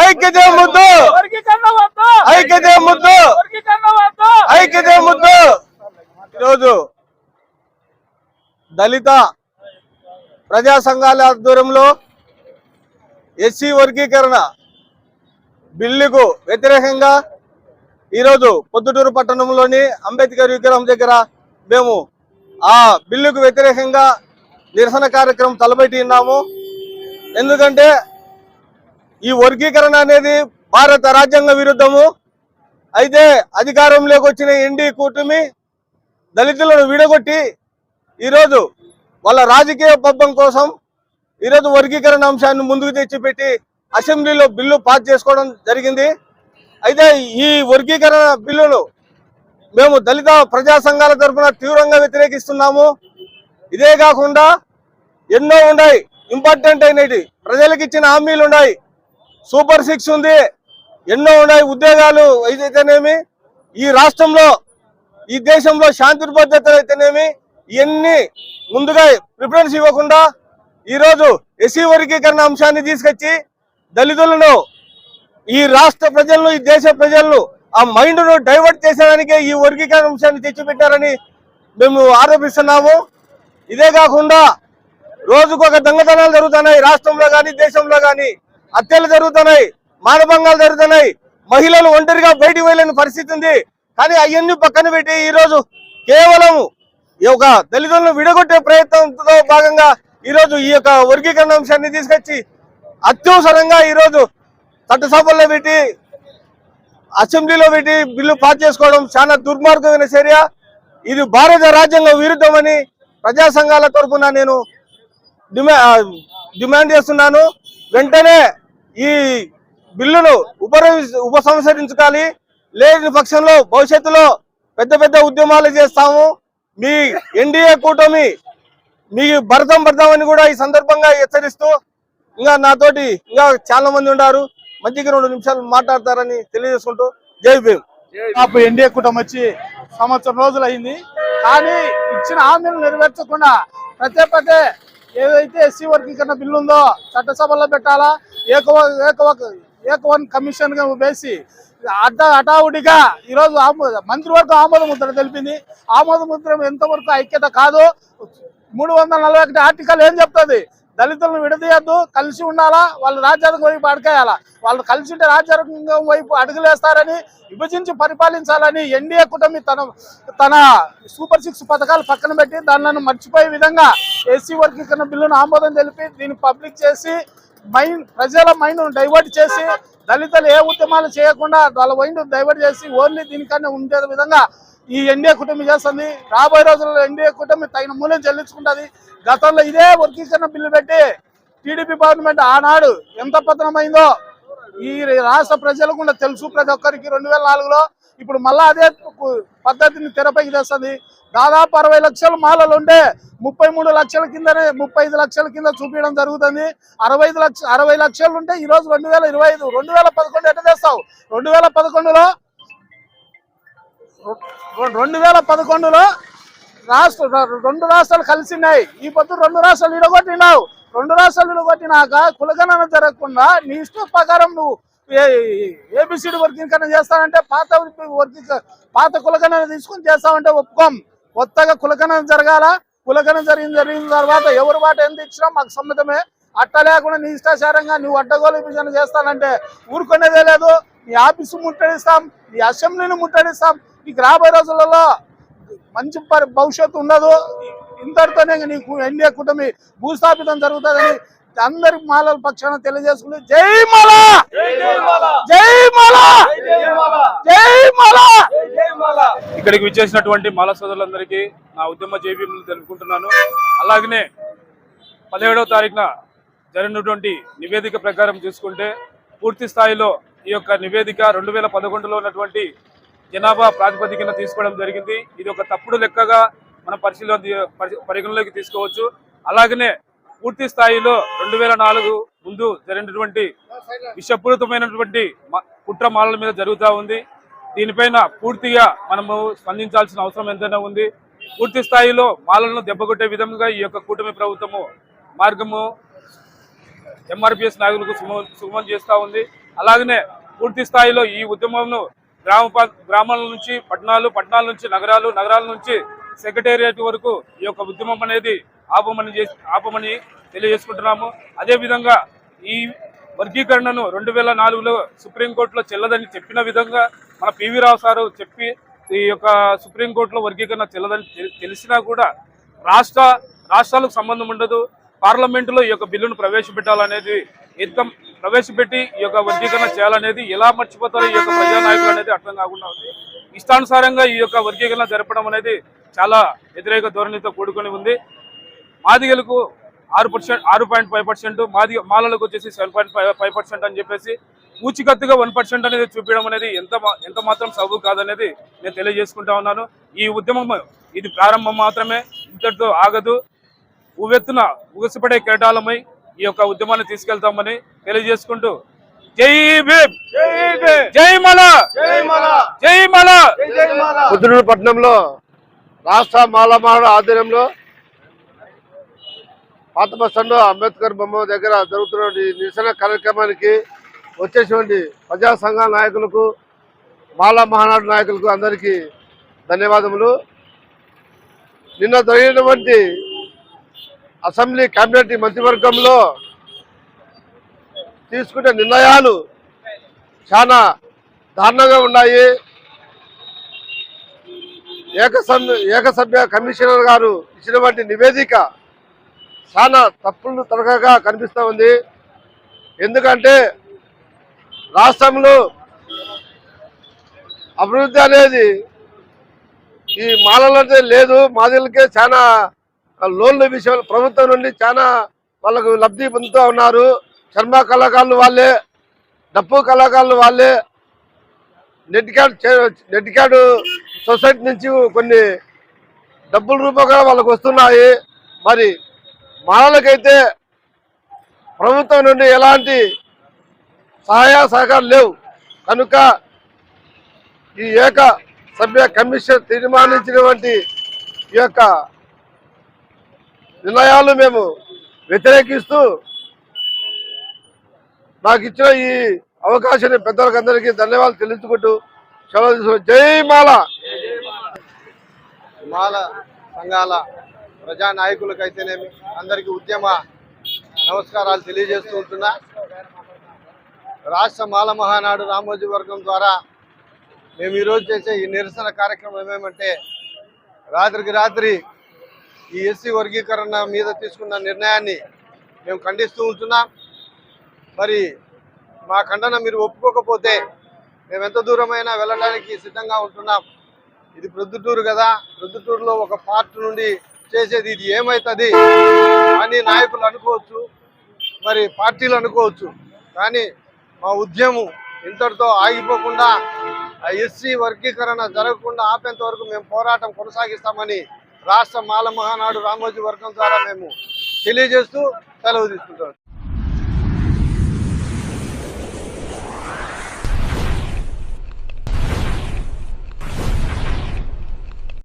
ఐక్యతే ముద్దు ఐక్యతే ముద్దు ఐక్యతే ముద్దు ఈరోజు దళిత ప్రజా సంఘాల ఆధ్వర్యంలో ఎస్సీ వర్గీకరణ బిల్లుకు వ్యతిరేకంగా ఈరోజు పొద్దుటూరు పట్టణంలోని అంబేద్కర్ విగ్రహం దగ్గర మేము ఆ బిల్లుకు వ్యతిరేకంగా నిరసన కార్యక్రమం తలపెట్టి ఉన్నాము. ఎందుకంటే ఈ వర్గీకరణ అనేది భారత రాజ్యాంగ విరుద్ధము. అయితే అధికారంలోకి వచ్చిన ఎన్డీ కూటమి దళితులను విడగొట్టి ఈరోజు వాళ్ళ రాజకీయ పబ్బం కోసం ఈరోజు వర్గీకరణ అంశాన్ని ముందుకు తెచ్చిపెట్టి అసెంబ్లీలో బిల్లు పాస్ చేసుకోవడం జరిగింది. అయితే ఈ వర్గీకరణ బిల్లును మేము దళిత ప్రజా సంఘాల తరఫున తీవ్రంగా వ్యతిరేకిస్తున్నాము. ఇదే కాకుండా ఎన్నో ఉన్నాయి ఇంపార్టెంట్ అయినవి. ప్రజలకు ఇచ్చిన హామీలు ఉన్నాయి సూపర్ సిక్స్ ఉంది ఎన్నో ఉన్నాయి ఉద్యోగాలు అయితేనేమి ఈ రాష్ట్రంలో ఈ దేశంలో శాంతి భద్రతలు అయితేనేమి ఇవన్నీ ముందుగా ప్రిఫరెన్స్ ఇవ్వకుండా ఈరోజు ఎస్సీ వర్గీకరణ అంశాన్ని తీసుకొచ్చి దళితులను ఈ రాష్ట్ర ప్రజలను ఈ దేశ ప్రజలను ఆ మైండ్ను డైవర్ట్ చేసేదానికే ఈ వర్గీకరణ అంశాన్ని తెచ్చిపెట్టారని మేము ఆరోపిస్తున్నాము. ఇదే కాకుండా రోజుకు ఒక దొంగతనాలు జరుగుతున్నాయి. రాష్ట్రంలో కానీ దేశంలో కానీ హత్యలు జరుగుతున్నాయి మానభంగాలు జరుగుతున్నాయి. మహిళలు ఒంటరిగా బయటికి వెళ్ళని పరిస్థితి ఉంది. కానీ అవన్నీ పక్కన పెట్టి ఈరోజు కేవలము కేవలం ఈ యొక్క దళితులను విడగొట్టే ప్రయత్నంతో భాగంగా ఈరోజు ఈ యొక్క వర్గీకరణ అంశాన్ని తీసుకొచ్చి అత్యవసరంగా ఈరోజు చట్టసభల్లో పెట్టి అసెంబ్లీలో పెట్టి బిల్లు పాస్ చేసుకోవడం చాలా దుర్మార్గమైన చర్య. ఇది భారత రాజ్యాంగ విరుద్ధమని ప్రజా సంఘాల తరఫున నేను డిమాండ్ చేస్తున్నాను. వెంటనే ఈ బిల్లును ఉప ఉపసంహరించుకోవాలి. లేని పక్షంలో భవిష్యత్తులో పెద్ద పెద్ద ఉద్యమాలు చేస్తాము. మీ ఎన్డీఏ కూటమి మీ భరతం భర్తం అని కూడా ఈ సందర్భంగా హెచ్చరిస్తూ ఇంకా నాతోటి ఇంకా చాలా మంది ఉన్నారు. మంచిగా రెండు నిమిషాలు మాట్లాడతారని తెలియజేసుకుంటూ జై భీమ్. మాకు ఎన్డీఏ కూటమి వచ్చి సంవత్సరం రోజులు అయింది. కానీ ఇచ్చిన హామీలు నెరవేర్చకుండా ప్రతి పదే ఏదైతే ఎస్సీ వర్గీకరణ బిల్లు ఉందో చట్టసభలో పెట్టాలా? ఏకవ ఏకవ ఏకవన్ కమిషన్గా వేసి అడ్డ హఠావుడిగా ఈరోజు ఆమోద వరకు ఆమోద ముద్ర తెలిపింది. ఆమోద ముద్ర ఎంతవరకు ఐక్యత కాదు మూడు వందల నలభై ఒకటి ఆర్టికల్ ఏం చెప్తుంది? దళితులను విడదీయద్దు కలిసి ఉండాలా వాళ్ళు రాజ్యాంగం వైపు అడకేయాలా వాళ్ళు కలిసి ఉంటే రాజ్యాంగం వైపు అడుగులేస్తారని విభజించి పరిపాలించాలని ఎన్డీఏ కూటమి తన తన సూపర్ సిక్స్ పథకాలు పక్కన పెట్టి దానిలను మర్చిపోయే విధంగా ఎస్సీ వర్గీకరణ బిల్లును ఆమోదం తెలిపి దీన్ని పబ్లిక్ చేసి మైండ్ ప్రజల మైండ్ డైవర్ట్ చేసి దళితులు ఏ ఉద్యమాలు చేయకుండా వాళ్ళ మైండ్ డైవర్ట్ చేసి ఓన్లీ దీనికన్నా ఉండే విధంగా ఈ ఎన్డీఏ కుటుంబం చేస్తుంది. రాబోయే రోజుల్లో ఎన్డీఏ కుటుంబం తగిన మూల్యం చెల్లించుకుంటది. గతంలో ఇదే వర్గీకరణ బిల్లు పెట్టి టీడీపీ గవర్నమెంట్ ఆనాడు ఎంత పతనమైందో ఈ రాష్ట్ర ప్రజలకు కూడా తెలుసు. ప్రతి ఒక్కరికి రెండు వేల నాలుగులో ఇప్పుడు మళ్ళా అదే పద్ధతిని తెరపైకి తెస్తుంది. దాదాపు అరవై లక్షల మాలలు ఉంటే ముప్పై మూడు లక్షల కిందనే ముప్పై ఐదు లక్షల కింద చూపించడం జరుగుతుంది. అరవై ఐదు లక్ష అరవై లక్షలు ఉంటే ఈ రోజు రెండు వేల ఇరవై ఐదు రెండు వేల పదకొండు ఎట్లా తెస్తావు? రెండు వేల పదకొండులో రెండు వేల పదకొండులో రాష్ట్ర రెండు రాష్ట్రాలు కలిసినాయి ఈ పొద్దు రెండు రాష్ట్రాలు విడగొట్టినావు. రెండు రాష్ట్రాలు విడగొట్టినాక కులగణన జరగకుండా నీ ఇష్ట ప్రకారం నువ్వు ఏబిసిడి వర్గీకరణ చేస్తానంటే పాత వర్గీక పాత కులగణన తీసుకుని చేస్తామంటే ఒప్పుకోం. కొత్తగా కులగణన జరగాల? కులగణన జరిగిన జరిగిన తర్వాత ఎవరు బాట ఎంత ఇచ్చినా మాకు సమ్మతమే. అట్ట లేకుండా నీ ఇష్టాచారంగా నువ్వు అడ్డగోలు విభజన చేస్తానంటే ఊరుకునేదే లేదు. నీ ఆఫీసు ముట్టడిస్తాం నీ అసెంబ్లీని ముట్టడిస్తాం. నీకు రాబోయే రోజులలో మంచి భవిష్యత్తు ఉండదు. ఇంతటితోనే నీకు ఎన్డీఏ కూటమి భూస్థాపితం జరుగుతుందని అందరికి మాలల పక్షాన తెలియజేసుకుంటూ జై మాల! జై మాల! జై మాల! ఇక్కడికి విచ్చేసినటువంటి మాల సోదరులందరికీ నా ఉద్యమ జేబీలు తెలుపుకుంటున్నాను. అలాగనే పదిహేడవ తారీఖున జరిగినటువంటి నివేదిక ప్రకారం చూసుకుంటే పూర్తి స్థాయిలో ఈ యొక్క నివేదిక రెండు వేల పదకొండులో ఉన్నటువంటి జనాభా ప్రాతిపదికన తీసుకోవడం జరిగింది. ఇది ఒక తప్పుడు లెక్కగా మనం పరిశీలన పరి- పరిగణలోకి తీసుకోవచ్చు. అలాగనే పూర్తి స్థాయిలో రెండు వేల నాలుగు ముందు జరిగినటువంటి విషపూరితమైనటువంటి మ- కుట్ర మాలల మీద జరుగుతూ ఉంది. దీనిపైన పూర్తిగా మనము స్పందించాల్సిన అవసరం ఎంతైనా ఉంది. పూర్తి స్థాయిలో మాలలను దెబ్బకొట్టే విధంగా ఈ యొక్క కూటమి ప్రభుత్వము మార్గము ఎంఆర్పిఎస్ నాయకులకు సుగమం చేస్తూ ఉంది. అలాగనే పూర్తి స్థాయిలో ఈ ఉద్యమంను గ్రామ గ్రామాల నుంచి పట్టణాలు పట్టణాల నుంచి నగరాలు నగరాల నుంచి సెక్రటేరియట్ వరకు ఈ యొక్క ఉద్యమం అనేది ఆపమని చేసి ఆపమని తెలియజేసుకుంటున్నాము. అదేవిధంగా ఈ వర్గీకరణను రెండు వేల నాలుగులో సుప్రీంకోర్టులో చెల్లదని చెప్పిన విధంగా మన పివి రావు సారు చెప్పి ఈ యొక్క సుప్రీంకోర్టులో వర్గీకరణ చెల్లదని తెలిసినా కూడా రాష్ట్ర రాష్ట్రాలకు సంబంధం ఉండదు. పార్లమెంటులో ఈ యొక్క బిల్లును ప్రవేశపెట్టాలనేది ఎంత ప్రవేశపెట్టి ఈ యొక్క వర్గీకరణ చేయాలనేది ఎలా మర్చిపోతారో ఈ యొక్క ప్రజానాయకులు అనేది అర్థం కాకుండా ఉంది. ఇష్టానుసారంగా ఈ యొక్క వర్గీకరణ జరపడం అనేది చాలా వ్యతిరేక ధోరణితో కూడుకొని ఉంది. మాదిగలకు ఆరు పర్సెంట్ ఆరు పాయింట్ ఫైవ్ పర్సెంట్ మాది మాలలకు వచ్చేసి seven point five five percent అని చెప్పేసి పూచికత్తుగా వన్ పర్సెంట్ అనేది చూపించడం అనేది ఎంత ఎంత మాత్రం సబు కాదనేది నేను తెలియజేసుకుంటా ఉన్నాను. ఈ ఉద్యమం ఇది ప్రారంభం మాత్రమే ఇంతటితో ఆగదు. ఉవ్వెత్తున ఉగసిపడే కిరటాలమై ఈ యొక్క ఉద్యమాన్ని తీసుకెళ్తామని తెలియజేసుకుంటూ జై భీమ్! జై మల! జై మల! పట్టణంలో రాష్ట్ర మాలమాడ ఆధ్వర్యంలో పాత బస్ స్టాండ్ అంబేద్కర్ బొమ్మ దగ్గర జరుగుతున్నటువంటి నిరసన కార్యక్రమానికి వచ్చేటువంటి ప్రజా సంఘ నాయకులకు మాల మహానాడు నాయకులకు అందరికీ ధన్యవాదములు. నిన్న జరిగినటువంటి అసెంబ్లీ కేబినెట్ మంత్రివర్గంలో తీసుకునే నిర్ణయాలు చాలా దారుణంగా ఉన్నాయి. ఏకసభ్య ఏకసభ్య కమిషనర్ గారు ఇచ్చినటువంటి నివేదిక చాలా తప్పులు తరగగా కనిపిస్తూ ఉంది. ఎందుకంటే రాష్ట్రంలో అభివృద్ధి అనేది ఈ మాలలదే లేదు మాదిలకే చాలా లోన్ల విషయం ప్రభుత్వం నుండి చాలా వాళ్ళకు లబ్ధి పొందుతూ ఉన్నారు. చర్మ కళాకారులు వాళ్ళే డప్పు కళాకారులు వాళ్ళే. నెట్ క్యాడ్ నెట్ సొసైటీ నుంచి కొన్ని డబ్బుల రూపంగా వాళ్ళకు వస్తున్నాయి. మరి మనలకైతే ప్రభుత్వం నుండి ఎలాంటి సహాయ సహకారాలు లేవు. కనుక ఈ ఏక సభ్య కమిషన్ తీర్మానించినటువంటి ఈ యొక్క నిర్ణయాలు మేము వ్యతిరేకిస్తూ నాకు ఇచ్చిన ఈ అవకాశాన్ని పెద్దలకందరికీ ధన్యవాదాలు తెలుసుకుంటూ సెలవు తీసుకుంటూ జై మాల. మాల సంఘాల ప్రజా నాయకులకైతేనేమి అందరికీ ఉద్యమ నమస్కారాలు తెలియజేస్తూ ఉంటున్నా. రాష్ట్ర మాల మహానాడు రామోజీ వర్గం ద్వారా మేము ఈరోజు చేసే ఈ నిరసన కార్యక్రమం ఏమేమంటే రాత్రికి రాత్రి ఈ ఎస్సీ వర్గీకరణ మీద తీసుకున్న నిర్ణయాన్ని మేము ఖండిస్తూ ఉంటున్నాం. మరి మా ఖండన మీరు ఒప్పుకోకపోతే మేము ఎంత దూరమైనా వెళ్ళడానికి సిద్ధంగా ఉంటున్నాం. ఇది ప్రొద్దుటూరు కదా. ప్రొద్దుటూరులో ఒక పార్ట్ నుండి చేసేది ఇది ఏమవుతుంది అని నాయకులు అనుకోవచ్చు మరి పార్టీలు అనుకోవచ్చు. కానీ మా ఉద్యమం ఇంతటితో ఆగిపోకుండా ఎస్సీ వర్గీకరణ జరగకుండా ఆపేంత వరకు మేము పోరాటం కొనసాగిస్తామని రాష్ట్ర మాల మహానాడు రామోజీ వర్గం ద్వారా మేము తెలియజేస్తూ సెలవు తీసుకుంటాం